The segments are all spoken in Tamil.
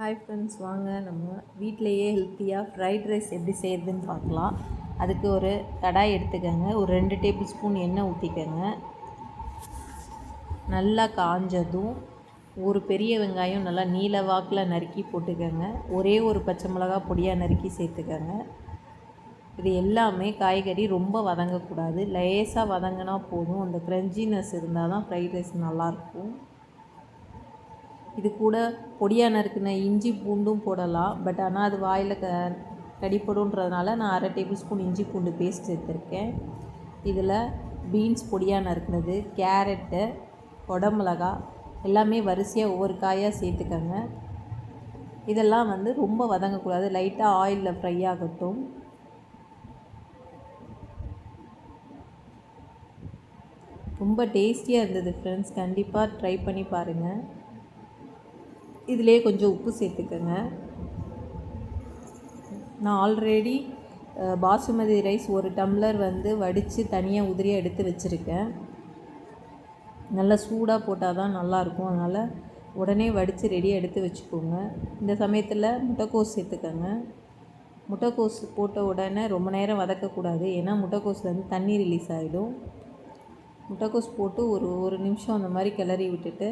ஹாய் ஃப்ரெண்ட்ஸ் வாங்க. நம்ம வீட்டிலையே ஹெல்த்தியாக ஃப்ரைட் ரைஸ் எப்படி செய்கிறதுன்னு பார்க்கலாம். அதுக்கு ஒரு கடாய் எடுத்துக்கோங்க. ஒரு ரெண்டு டேபிள் ஸ்பூன் எண்ணெய் ஊற்றிக்கோங்க நல்லா காஞ்சதும் ஒரு பெரிய வெங்காயம் நல்லா நீல வாக்கில் நறுக்கி போட்டுக்கோங்க. ஒரே ஒரு பச்சை மிளகா பொடியாக நறுக்கி சேர்த்துக்கோங்க. இது எல்லாமே காய்கறி ரொம்ப வதங்கக்கூடாது. லேசாக வதங்கினா போதும். அந்த க்ரன்ச்சினஸ் இருந்தால் தான் ஃப்ரைட் ரைஸ் நல்லாயிருக்கும் இது கூட பொடியாக நறுக்கின இஞ்சி பூண்டும் போடலாம். பட் ஆனால் அது வாயில் க கடிப்படுன்றதுனால நான் அரை டேபிள் ஸ்பூன் இஞ்சி பூண்டு பேஸ்ட் சேர்த்துருக்கேன் இதில் பீன்ஸ் பொடியாக நறுக்கினது கேரட்டு குடமிளகா எல்லாமே வரிசையாக ஒவ்வொரு காயாக சேர்த்துக்கோங்க. இதெல்லாம் வந்து ரொம்ப வதங்கக்கூடாது லைட்டாக ஆயிலில் ஃப்ரை ஆகட்டும். ரொம்ப டேஸ்டியாக இருந்தது ஃப்ரெண்ட்ஸ் கண்டிப்பாக ட்ரை பண்ணி பாருங்கள் இதிலே கொஞ்சம் உப்பு சேர்த்துக்கோங்க. நான் ஆல்ரெடி பாசுமதி ரைஸ் ஒரு டம்ளர் வந்து வடித்து தனியாக உதிரியாக எடுத்து வச்சுருக்கேன். நல்லா சூடாக போட்டால் தான் நல்லாயிருக்கும். அதனால் உடனே வடித்து ரெடியாக எடுத்து வச்சுக்கோங்க. இந்த சமயத்தில் முட்டைக்கோஸ் சேர்த்துக்கோங்க. முட்டைக்கோஸ் போட்ட உடனே ரொம்ப நேரம் வதக்கக்கூடாது. ஏன்னா முட்டைக்கோஸ்லேருந்து தண்ணி ரிலீஸ் ஆகிடும் முட்டைக்கோஸ் போட்டு ஒரு ஒரு நிமிஷம் அந்த மாதிரி கிளறி விட்டுட்டு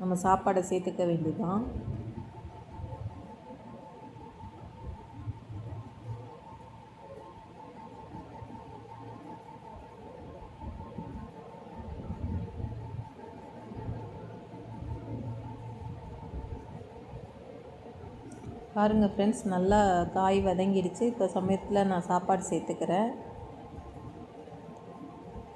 நம்ம சாப்பாடை சேர்த்துக்க வேண்டியதான் பாருங்கள் ஃப்ரெண்ட்ஸ் நல்லா காய் வதங்கிடுச்சு இப்போ சமயத்தில் நான் சாப்பாடு சேர்த்துக்கிறேன்.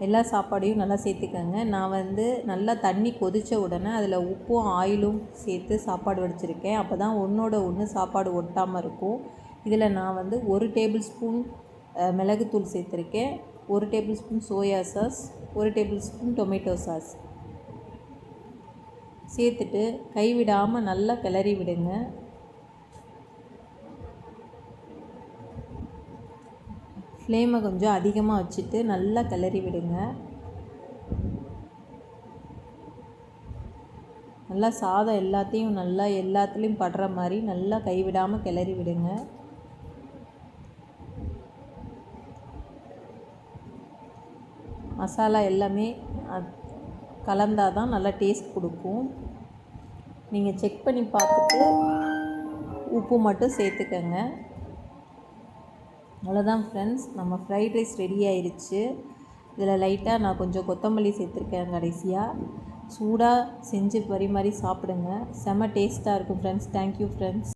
எல்லா சாப்பாடையும் நல்லா சேர்த்துக்கோங்க. நான் வந்து நல்லா தண்ணி கொதித்த உடனே அதில் உப்பும் ஆயிலும் சேர்த்து சாப்பாடு வடிச்சிருக்கேன். அப்போ தான் ஒன்றோட ஒன்று சாப்பாடு ஒட்டாமல் இருக்கும். இதில் நான் வந்து ஒரு டேபிள் ஸ்பூன் மிளகுத்தூள் சேர்த்துருக்கேன். ஒரு டேபிள் ஸ்பூன் சோயா சாஸ் ஒரு டேபிள் ஸ்பூன் டொமேட்டோ சாஸ். சேர்த்துட்டு கைவிடாமல் நல்லா கிளறி விடுங்க. ஃப்ளேமை கொஞ்சம் அதிகமாக வச்சுட்டு நல்லா கிளறி விடுங்க. நல்லா சாதம் எல்லாத்தையும் நல்லா எல்லாத்துலேயும் படுற மாதிரி நல்லா கைவிடாமல் கிளறி விடுங்க. மசாலா எல்லாமே கலந்தால் தான் நல்லா டேஸ்ட் கொடுக்கும். நீங்கள் செக் பண்ணி பார்த்துட்டு உப்பு மட்டும் சேர்த்துக்கங்க. அவ்வளோதான் ஃப்ரெண்ட்ஸ் நம்ம ஃப்ரைட் ரைஸ் ரெடி ஆயிடுச்சு இதில் லைட்டாக நான் கொஞ்சம் கொத்தமல்லி சேர்த்துருக்கேன் கடைசியாக சூடாக செஞ்சு பரிமாறி சாப்பிடுங்க. செம்ம டேஸ்ட்டாக இருக்கும் ஃப்ரெண்ட்ஸ் தேங்க்யூ ஃப்ரெண்ட்ஸ்